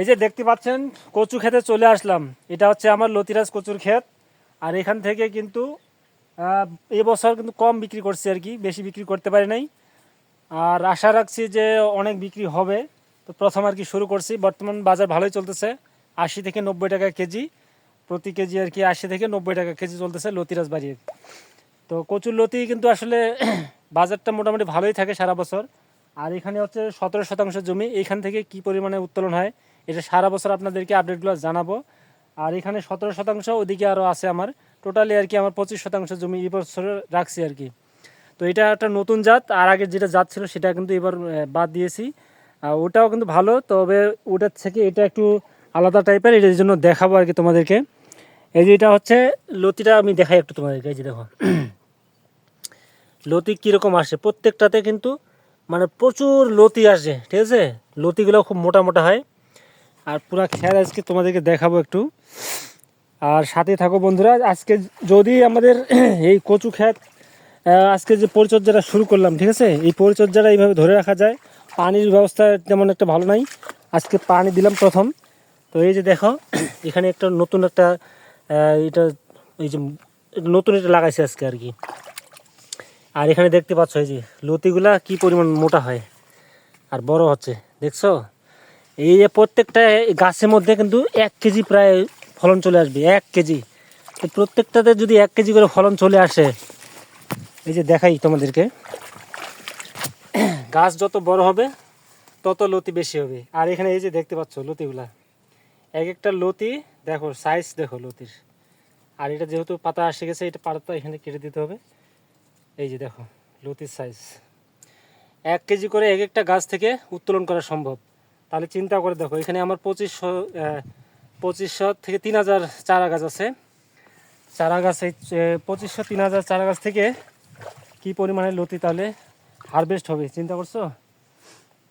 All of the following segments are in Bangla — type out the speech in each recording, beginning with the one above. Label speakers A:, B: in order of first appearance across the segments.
A: এই যে দেখতে পাচ্ছেন কচু খেতে চলে আসলাম এটা হচ্ছে আমার লতিরাজ কচুর ক্ষেত আর এখান থেকে কিন্তু এবছর কিন্তু কম বিক্রি করছি আর কি বেশি বিক্রি করতে পারি নাই আর আশা রাখছি যে অনেক বিক্রি হবে তো প্রথম আর কি শুরু করছি বর্তমান বাজার ভালোই চলতেছে আশি থেকে নব্বই টাকা কেজি প্রতি কেজি আর কি আশি থেকে নব্বই টাকা কেজি চলতেছে লতিরাজ বাড়ির তো কচুর লতি কিন্তু আসলে বাজারটা মোটামুটি ভালোই থাকে সারা বছর আর এখানে হচ্ছে সতেরো শতাংশ জমি এখান থেকে কি পরিমাণে উত্তোলন হয় এটা সারা বছর আপনাদেরকে আপডেটগুলো জানাবো আর এখানে সতেরো শতাংশ ওদিকে আরও আছে আমার টোটালি আর কি আমার পঁচিশ শতাংশ জমি এবছরে রাখছি আর কি তো এটা একটা নতুন জাত আর আগে যেটা জাত ছিল সেটা কিন্তু এবার বাদ দিয়েছি ওটাও কিন্তু ভালো তবে ওটার থেকে এটা একটু আলাদা টাইপের এটার জন্য দেখাবো আর কি তোমাদেরকে এই যে এটা হচ্ছে লতিটা আমি দেখাই একটু তোমাদেরকে এই যে দেখো লতি কীরকম আসে প্রত্যেকটাতে কিন্তু মানে প্রচুর লতি আসে ঠিক আছে লতিগুলো খুব মোটা মোটা হয় আর পুরো খেয়াল আজকে তোমাদেরকে দেখাবো একটু আর সাথে থাকো বন্ধুরা আজকে যদি আমাদের এই কচু খ্যাত আজকে যে পরিচর্যাটা শুরু করলাম ঠিক আছে এই পরিচর্যাটা এইভাবে ধরে রাখা যায় পানির ব্যবস্থা তেমন একটা ভালো নাই আজকে পানি দিলাম প্রথম তো এই যে দেখো এখানে একটা নতুন একটা এটা এই যে নতুন এটা লাগাইছে আজকে আর কি আর এখানে দেখতে পাচ্ছ এই যে লতিগুলা কি পরিমাণ মোটা হয় আর বড় হচ্ছে দেখছো এই প্রত্যেকটা গাছের মধ্যে কিন্তু এক কেজি প্রায় ফলন চলে আসবে এক কেজি তো প্রত্যেকটাতে যদি এক কেজি করে ফলন চলে আসে এই যে দেখাই তোমাদেরকে গাছ যত বড় হবে তত লতি বেশি হবে আর এখানে এই যে দেখতে পাচ্ছ লতিগুলা এক একটা লতি দেখো সাইজ দেখো লতির আর এটা যেহেতু পাতা আসে গেছে এটা পাতা এখানে কেটে দিতে হবে এই যে দেখো লতির সাইজ এক কেজি করে এক একটা গাছ থেকে উত্তোলন করা সম্ভব তাহলে চিন্তা করে দেখো এখানে আমার পঁচিশশো পঁচিশশো থেকে তিন হাজার চারা গাছ আছে চারা গাছ এই পঁচিশশো তিন হাজার চারা গাছ থেকে কি পরিমাণে লতি তাহলে হারভেস্ট হবে চিন্তা করছো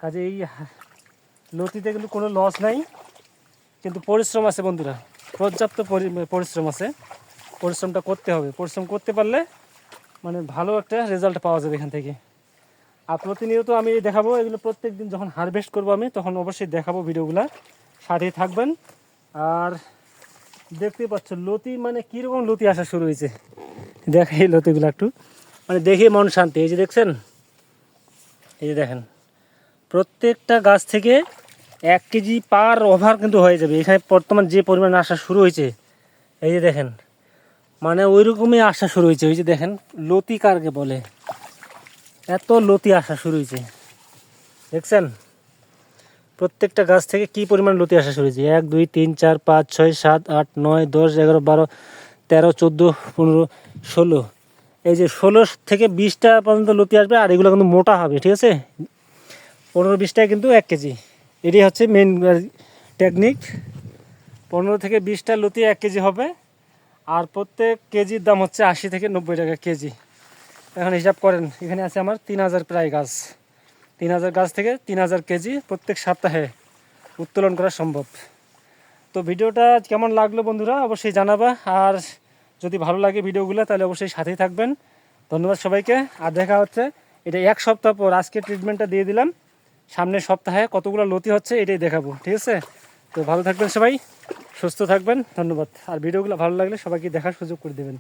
A: কাজে এই লতিতে কিন্তু কোনো লস নাই কিন্তু পরিশ্রম আছে বন্ধুরা পর্যাপ্ত পরিশ্রম আছে পরিশ্রমটা করতে হবে পরিশ্রম করতে পারলে মানে ভালো একটা রেজাল্ট পাওয়া যাবে এখান থেকে আর প্রতিনিয়ত আমি দেখাবো এগুলো প্রত্যেক দিন যখন হারভেস্ট করবো আমি তখন অবশ্যই দেখাবো ভিডিওগুলো সাথে থাকবেন আর দেখতে পাচ্ছ লতি মানে কীরকম লতি আসা শুরু হয়েছে দেখ এই লতিগুলো একটু মানে দেখে মন শান্তি এই যে দেখছেন এই যে দেখেন প্রত্যেকটা গাছ থেকে এক কেজি পার ওভার কিন্তু হয়ে যাবে এখানে বর্তমান যে পরিমাণ আসা শুরু হয়েছে এই যে দেখেন মানে ওই রকমই আসা শুরু হয়েছে ওই যে দেখেন লতি কারকে বলে এত লতি আসা শুরু হয়েছে দেখছেন প্রত্যেকটা গাছ থেকে কি পরিমাণ লতি আসা শুরু হয়েছে এক দুই তিন চার পাঁচ ছয় সাত আট নয় দশ এগারো বারো তেরো চোদ্দো পনেরো ষোলো এই যে ষোলো থেকে বিশটা পর্যন্ত লতি আসবে আর এগুলো কিন্তু মোটা হবে ঠিক আছে পনেরো বিশটা কিন্তু এক কেজি এটি হচ্ছে মেন টেকনিক পনেরো থেকে বিশটা লতি এক কেজি হবে আর প্রত্যেক কেজির দাম হচ্ছে আশি থেকে নব্বই টাকা কেজি এখন হিসাব করেন এখানে আছে আমার তিন হাজার প্রায় গাছ তিন হাজার গাছ থেকে তিন হাজার কেজি প্রত্যেক সপ্তাহে উত্তোলন করা সম্ভব তো ভিডিওটা কেমন লাগলো বন্ধুরা অবশ্যই জানাবা আর যদি ভালো লাগে ভিডিওগুলো তাহলে অবশ্যই সাথেই থাকবেন ধন্যবাদ সবাইকে আর দেখা হচ্ছে এটা এক সপ্তাহ পর আজকে ট্রিটমেন্টটা দিয়ে দিলাম সামনের সপ্তাহে কতগুলো লতি হচ্ছে এটাই দেখাবো ঠিক আছে তো ভালো থাকবেন সবাই সুস্থ থাকবেন ধন্যবাদ আর ভিডিওগুলো ভালো লাগলে সবাইকে দেখার সুযোগ করে দেবেন